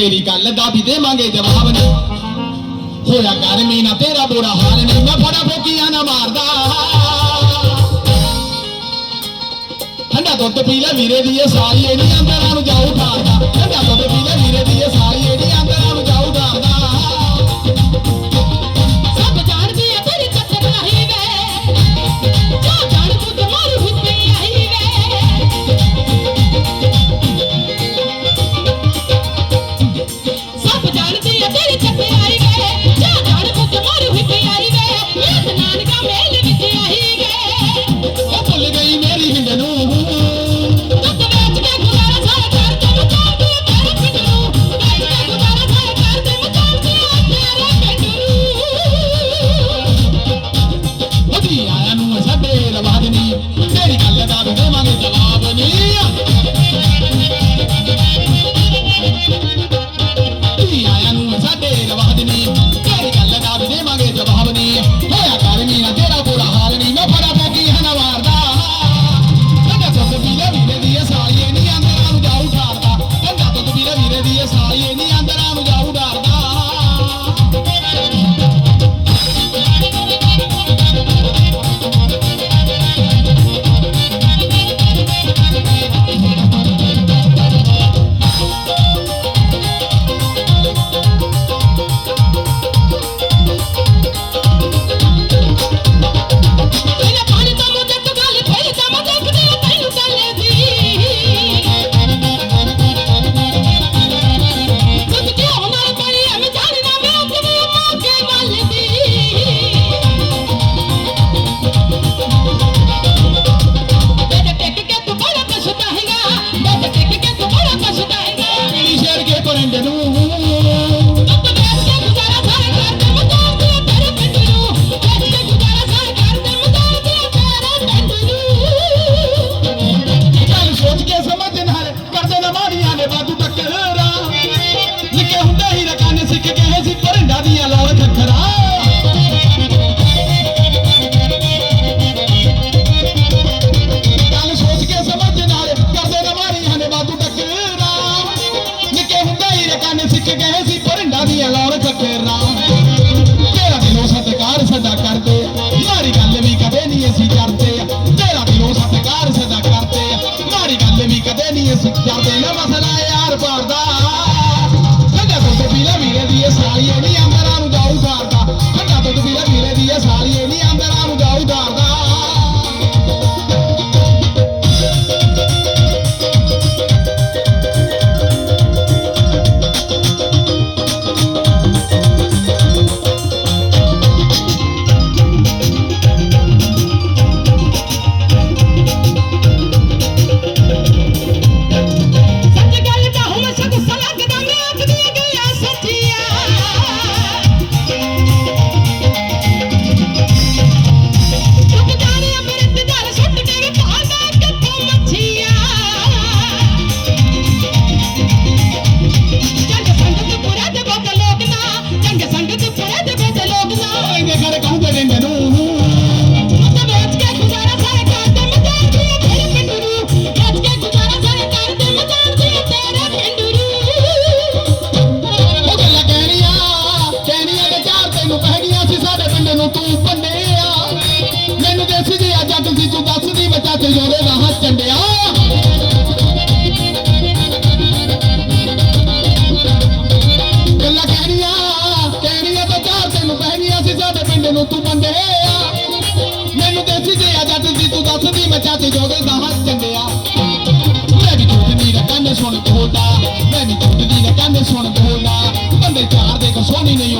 ਤੇਰੀ ਗੱਲ ਦਾ ਵੀ ਦੇਵਾਂਗੇ ਜਵਾਬ ਨਾ। ਹੋਇਆ ਕਰ ਗਰਮੀ ਨਾ ਤੇਰਾ ਬੁਰਾ ਹਾਲ ਨਹੀਂ। ਮੈਂ ਫੜਾ ਫੋਕੀਆਂ ਨਾ ਮਾਰਦਾ। ਠੰਡਾ ਦੁੱਧ ਪੀ ਲੈ, ਵੀਰੇ ਦੀ ਇਹ ਸਾਰੀ ਇਹਨੀ ਅੰਦਰਾਂ ਨੂੰ ਜਾਉ ਠਾਰਦਾ ਠੰਡਾ ਦੁੱਧ ਪੀ ਲੈ, ਵੀਰੇ ਦੀ ਇਹ ਕੇ ਗਏ ਸੀ ਪਰੰਡਾ ਵੀ ਅਲਾਰ ਕੱਟੇ ਰਾਮ। ਜਦੋਂ ਤੂੰ ਬੰਨਿਆ ਮੈਨੂੰ ਦੇਸ ਗਿਆ ਜੱਗ ਸੀ ਤੂੰ ਦੱਸ ਨਹੀਂ ਬਚਾ ਤੇ ਚੰਡਿਆ। ਗੱਲਾਂ ਕਹਿਣੀਆਂ ਕਹਿਣੀਆਂ ਤੈਨੂੰ ਪਹਿਨੀਆਂ ਸੀ ਨੂੰ ਤੂੰ ਬੰਨਿਆ ਮੈਨੂੰ ਦੇਸ ਗਿਆ ਜੱਗ ਸੀ ਤੂੰ ਦੱਸ ਨਹੀਂ ਬਚਾ ਤੇ ਜੋਰੇ ਦਾ ਹੱਥ ਚੰਡਿਆ। ਮੈਂ ਵੀ ਤੂੰ ਦੀ ਰਕਾਂ ਸੁਣ ਬੋਲਦਾ ਮੈਂ ਵੀ ਤੂੰ ਦੀ ਰਕਾਂ ਸੁਣ ਬੋਲਦਾ। ਬੰਦੇ ਚਾਰ ਦੇ ਕੋ ਸੋਹਣੀ ਨਹੀਂ